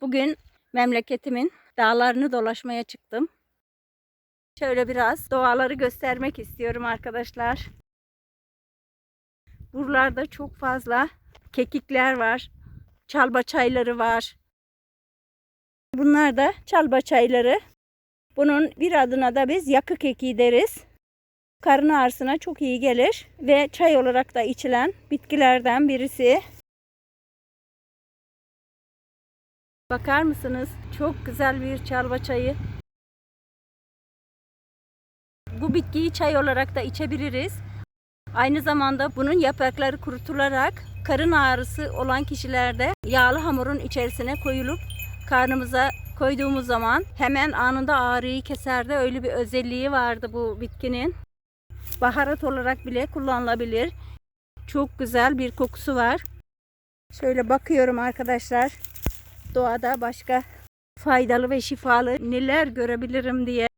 Bugün memleketimin dağlarını dolaşmaya çıktım. Şöyle biraz doğaları göstermek istiyorum arkadaşlar. Buralarda çok fazla kekikler var. Çalba çayları var. Bunlar da çalba çayları. Bunun bir adına da biz yakı kekiği deriz. Karın ağrısına çok iyi gelir ve çay olarak da içilen bitkilerden birisi. Bakar mısınız? Çok güzel bir çalba çayı. Bu bitkiyi çay olarak da içebiliriz. Aynı zamanda bunun yaprakları kurutularak karın ağrısı olan kişilerde yağlı hamurun içerisine koyulup karnımıza koyduğumuz zaman hemen anında ağrıyı keser de öyle bir özelliği vardı bu bitkinin. Baharat olarak bile kullanılabilir. Çok güzel bir kokusu var. Şöyle bakıyorum arkadaşlar. Doğada başka faydalı ve şifalı neler görebilirim diye.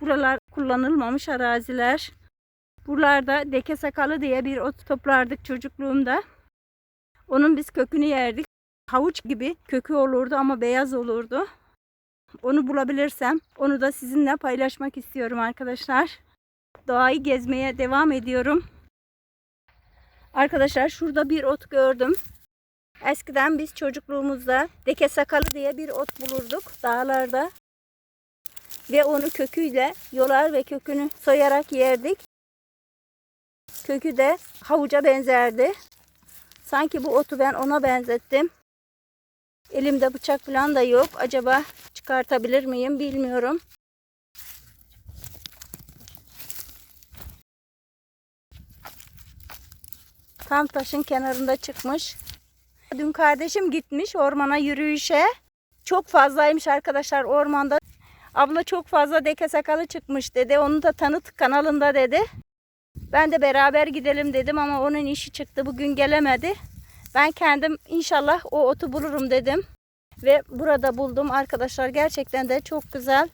Buralar kullanılmamış araziler. Buralarda deke sakalı diye bir ot toplardık çocukluğumda. Onun biz kökünü yerdik. Havuç gibi kökü olurdu ama beyaz olurdu. Onu bulabilirsem onu da sizinle paylaşmak istiyorum arkadaşlar. Doğayı gezmeye devam ediyorum. Arkadaşlar şurada bir ot gördüm. Eskiden biz çocukluğumuzda deke sakalı diye bir ot bulurduk dağlarda. Ve onu köküyle yolar ve kökünü soyarak yerdik. Kökü de havuca benzerdi. Sanki bu otu ben ona benzettim. Elimde bıçak falan da yok. Acaba çıkartabilir miyim bilmiyorum. Tam taşın kenarında çıkmış. Dün kardeşim gitmiş ormana yürüyüşe. Çok fazlaymış arkadaşlar ormanda. Abla çok fazla deke sakalı çıkmış dedi. Onu da tanıt kanalında dedi. Ben de beraber gidelim dedim ama onun işi çıktı. Bugün gelemedi. Ben kendim inşallah o otu bulurum dedim. Ve burada buldum arkadaşlar. Gerçekten de çok güzel.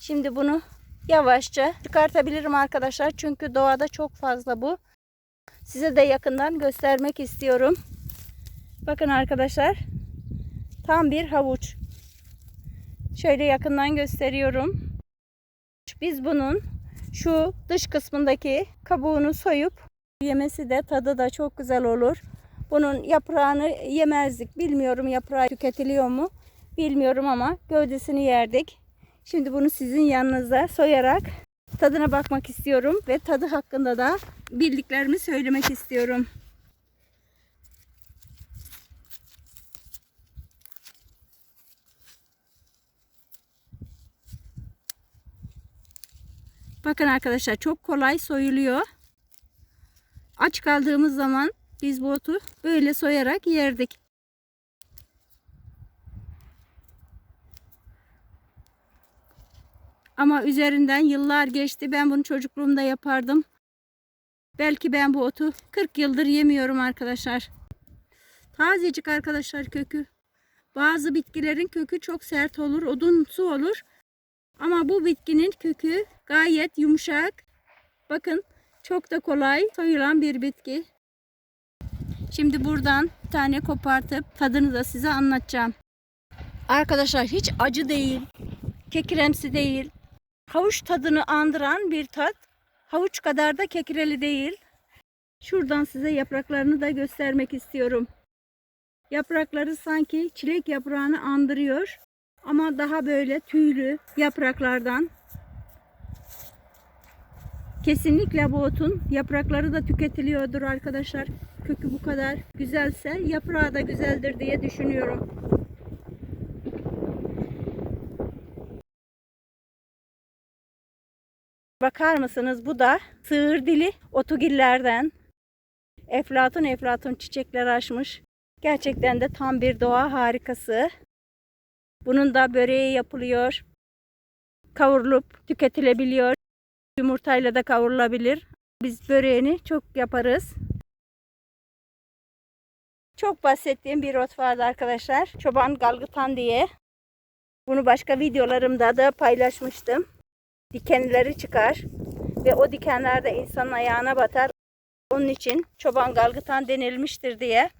Şimdi bunu yavaşça çıkartabilirim arkadaşlar. Çünkü doğada çok fazla bu. Size de yakından göstermek istiyorum. Bakın arkadaşlar. Tam bir havuç. Şöyle yakından gösteriyorum. Biz bunun şu dış kısmındaki kabuğunu soyup yemesi de tadı da çok güzel olur. Bunun yaprağını yemezdik. Bilmiyorum yaprağı tüketiliyor mu? Bilmiyorum ama gövdesini yerdik. Şimdi bunu sizin yanınızda soyarak tadına bakmak istiyorum ve tadı hakkında da bildiklerimi söylemek istiyorum. Bakın arkadaşlar çok kolay soyuluyor. Aç kaldığımız zaman biz bu otu böyle soyarak yerdik. Ama üzerinden yıllar geçti. Ben bunu çocukluğumda yapardım. Belki ben bu otu 40 yıldır yemiyorum arkadaşlar. Tazecik arkadaşlar kökü. Bazı bitkilerin kökü çok sert olur, odunsu olur. Ama bu bitkinin kökü gayet yumuşak. Bakın çok da kolay soyulan bir bitki. Şimdi buradan bir tane kopartıp tadını da size anlatacağım. Arkadaşlar hiç acı değil. Kekiremsi değil. Havuç tadını andıran bir tat. Havuç kadar da kekireli değil. Şuradan size yapraklarını da göstermek istiyorum. Yaprakları sanki çilek yaprağını andırıyor. Ama daha böyle tüylü yapraklardan. Kesinlikle bu otun yaprakları da tüketiliyordur arkadaşlar. Kökü bu kadar güzelse yaprağı da güzeldir diye düşünüyorum. Bakar mısınız bu da sığır dili otugillerden. Eflatun eflatun çiçekler açmış. Gerçekten de tam bir doğa harikası. Bunun da böreği yapılıyor. Kavrulup tüketilebiliyor. Yumurtayla da kavrulabilir. Biz böreğini çok yaparız. Çok bahsettiğim bir ot vardı arkadaşlar. Çoban galgıtan diye. Bunu başka videolarımda da paylaşmıştım. Dikenleri çıkar ve o dikenler de insanın ayağına batar. Onun için çoban galgıtan denilmiştir diye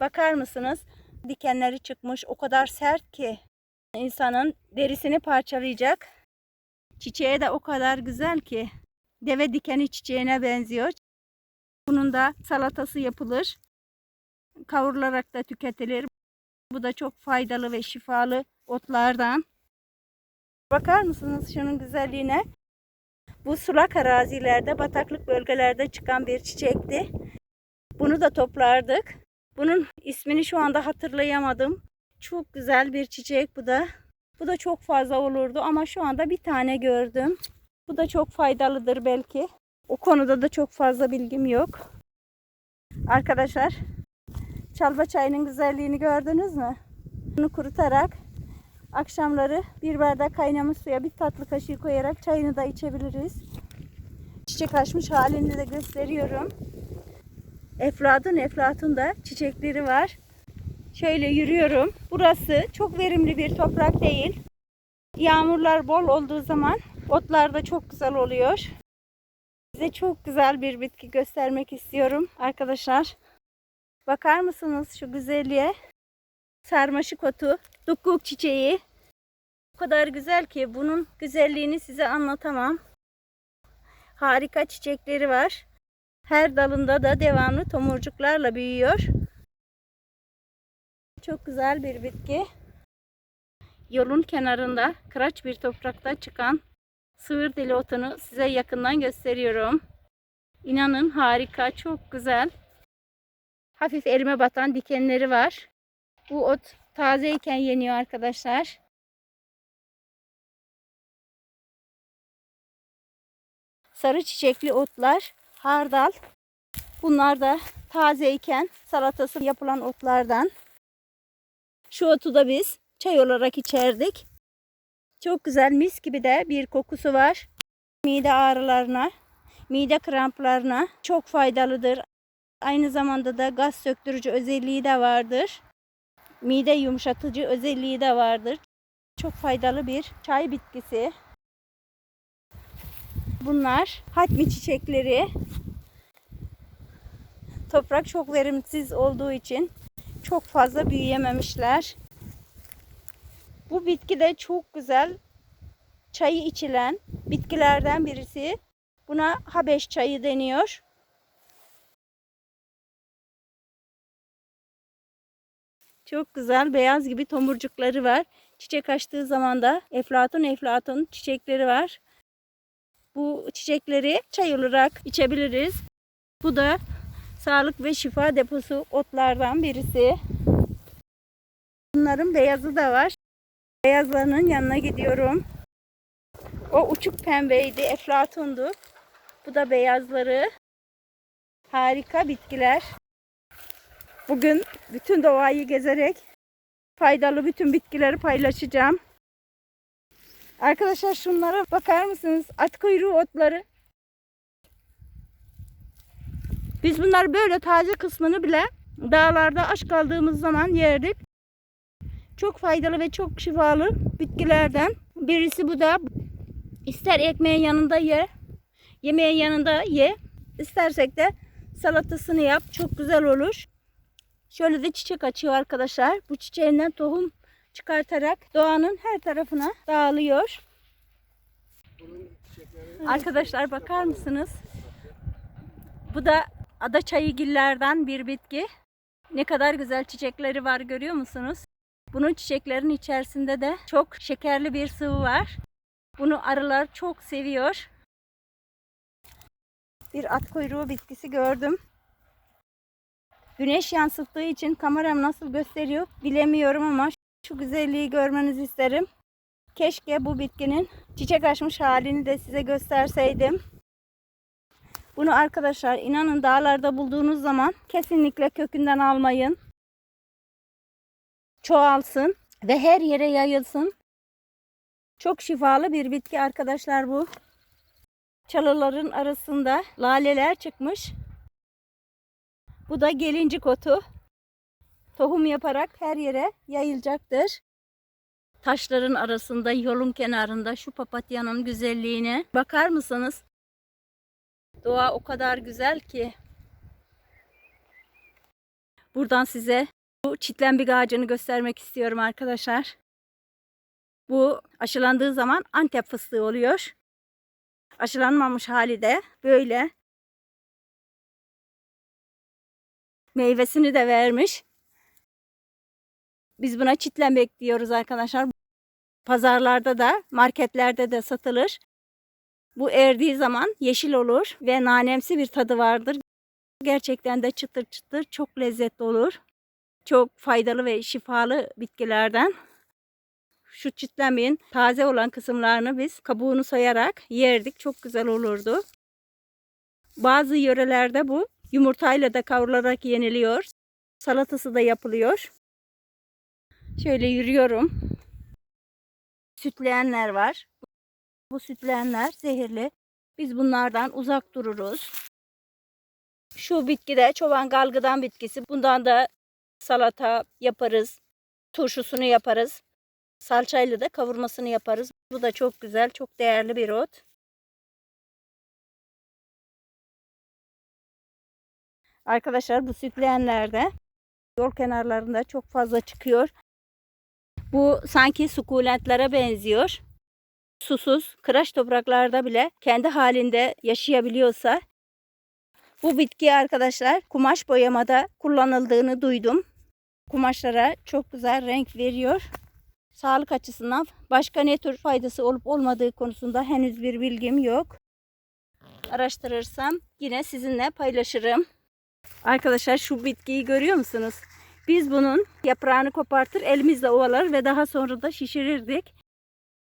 Bakar mısınız? Dikenleri çıkmış. O kadar sert ki insanın derisini parçalayacak. Çiçeği de o kadar güzel ki. Deve dikeni çiçeğine benziyor. Bunun da salatası yapılır. Kavrularak da tüketilir. Bu da çok faydalı ve şifalı otlardan. Bakar mısınız şunun güzelliğine? Bu sulak arazilerde, bataklık bölgelerde çıkan bir çiçekti. Bunu da toplardık. Bunun ismini şu anda hatırlayamadım. Çok güzel bir çiçek bu da. Bu da çok fazla olurdu ama şu anda bir tane gördüm. Bu da çok faydalıdır belki. O konuda da çok fazla bilgim yok. Arkadaşlar, çalba çayının güzelliğini gördünüz mü? Bunu kurutarak akşamları bir bardak kaynamış suya bir tatlı kaşığı koyarak çayını da içebiliriz. Çiçek açmış halini de gösteriyorum. Eflatun eflatun da çiçekleri var. Şöyle yürüyorum. Burası çok verimli bir toprak değil. Yağmurlar bol olduğu zaman otlar da çok güzel oluyor. Size çok güzel bir bitki göstermek istiyorum arkadaşlar. Bakar mısınız şu güzelliğe? Sarmaşık otu, dukuk çiçeği. O kadar güzel ki bunun güzelliğini size anlatamam. Harika çiçekleri var. Her dalında da devamlı tomurcuklarla büyüyor. Çok güzel bir bitki. Yolun kenarında kıraç bir toprakta çıkan sığır dili otunu size yakından gösteriyorum. İnanın harika, çok güzel. Hafif elime batan dikenleri var. Bu ot tazeyken yeniyor arkadaşlar. Sarı çiçekli otlar, hardal. Bunlar da tazeyken salatası yapılan otlardan. Şu otu da biz çay olarak içerdik. Çok güzel mis gibi de bir kokusu var. Mide ağrılarına, mide kramplarına çok faydalıdır. Aynı zamanda da gaz söktürücü özelliği de vardır. Mide yumuşatıcı özelliği de vardır. Çok faydalı bir çay bitkisi. Bunlar hatmi çiçekleri. Toprak çok verimsiz olduğu için çok fazla büyüyememişler. Bu bitki de çok güzel çayı içilen bitkilerden birisi. Buna Habeş çayı deniyor. Çok güzel beyaz gibi tomurcukları var. Çiçek açtığı zaman da eflatun eflatun çiçekleri var. Bu çiçekleri çay olarak içebiliriz. Bu da sağlık ve şifa deposu otlardan birisi. Bunların beyazı da var. Beyazlarının yanına gidiyorum. O uçuk pembeydi, eflatundu. Bu da beyazları. Harika bitkiler. Bugün bütün doğayı gezerek faydalı bütün bitkileri paylaşacağım. Arkadaşlar şunlara bakar mısınız? At kuyruğu otları. Biz bunları böyle taze kısmını bile dağlarda aç kaldığımız zaman yerdik. Çok faydalı ve çok şifalı bitkilerden. Birisi bu da ister ekmeğin yanında ye, yemeğin yanında ye. İstersek de salatasını yap. Çok güzel olur. Şöyle de çiçek açıyor arkadaşlar. Bu çiçeğinden tohum çıkartarak doğanın her tarafına dağılıyor. Arkadaşlar bakar mısınız? Bu da ada çayıgillerden bir bitki. Ne kadar güzel çiçekleri var görüyor musunuz? Bunun çiçeklerin içerisinde de çok şekerli bir sıvı var. Bunu arılar çok seviyor. Bir at kuyruğu bitkisi gördüm. Güneş yansıttığı için kameram nasıl gösteriyor bilemiyorum ama şu güzelliği görmenizi isterim. Keşke bu bitkinin çiçek açmış halini de size gösterseydim. Bunu arkadaşlar inanın dağlarda bulduğunuz zaman kesinlikle kökünden almayın. Çoğalsın ve her yere yayılsın. Çok şifalı bir bitki arkadaşlar bu. Çalıların arasında laleler çıkmış. Bu da gelincik otu. Tohum yaparak her yere yayılacaktır. Taşların arasında, yolun kenarında şu papatyanın güzelliğine bakar mısınız? Doğa o kadar güzel ki. Buradan size bu çitlenbik ağacını göstermek istiyorum arkadaşlar. Bu aşılandığı zaman Antep fıstığı oluyor. Aşılanmamış hali de böyle. Meyvesini de vermiş. Biz buna çitlenbek diyoruz arkadaşlar. Pazarlarda da, marketlerde de satılır. Bu erdiği zaman yeşil olur ve nanemsi bir tadı vardır. Gerçekten de çıtır çıtır çok lezzetli olur. Çok faydalı ve şifalı bitkilerden. Şu çitlemeyin taze olan kısımlarını biz kabuğunu soyarak yerdik. Çok güzel olurdu. Bazı yörelerde bu yumurtayla da kavrularak yeniliyor. Salatası da yapılıyor. Şöyle yürüyorum. Sütleyenler var. Bu sütleyenler zehirli. Biz bunlardan uzak dururuz. Şu bitki de çoban galgıdan bitkisi. Bundan da salata yaparız. Turşusunu yaparız. Salçayla da kavurmasını yaparız. Bu da çok güzel, çok değerli bir ot. Arkadaşlar bu sütleyenlerde yol kenarlarında çok fazla çıkıyor. Bu sanki sukulentlere benziyor. Susuz, kıraç topraklarda bile kendi halinde yaşayabiliyorsa bu bitki arkadaşlar kumaş boyamada kullanıldığını duydum. Kumaşlara çok güzel renk veriyor. Sağlık açısından başka ne tür faydası olup olmadığı konusunda henüz bir bilgim yok. Araştırırsam yine sizinle paylaşırım. Arkadaşlar şu bitkiyi görüyor musunuz? Biz bunun yaprağını kopartır elimizle ovalar ve daha sonra da şişirirdik.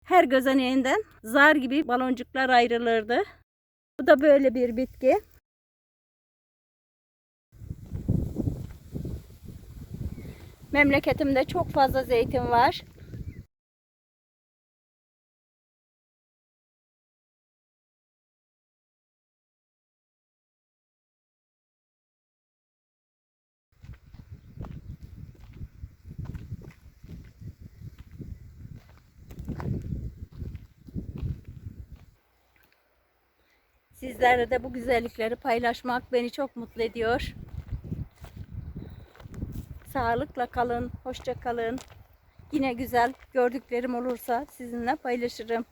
Her gözeneğinden zar gibi baloncuklar ayrılırdı. Bu da böyle bir bitki. Memleketimde çok fazla zeytin var. Sizlerle de bu güzellikleri paylaşmak beni çok mutlu ediyor. Sağlıkla kalın, hoşça kalın. Yine güzel gördüklerim olursa sizinle paylaşırım.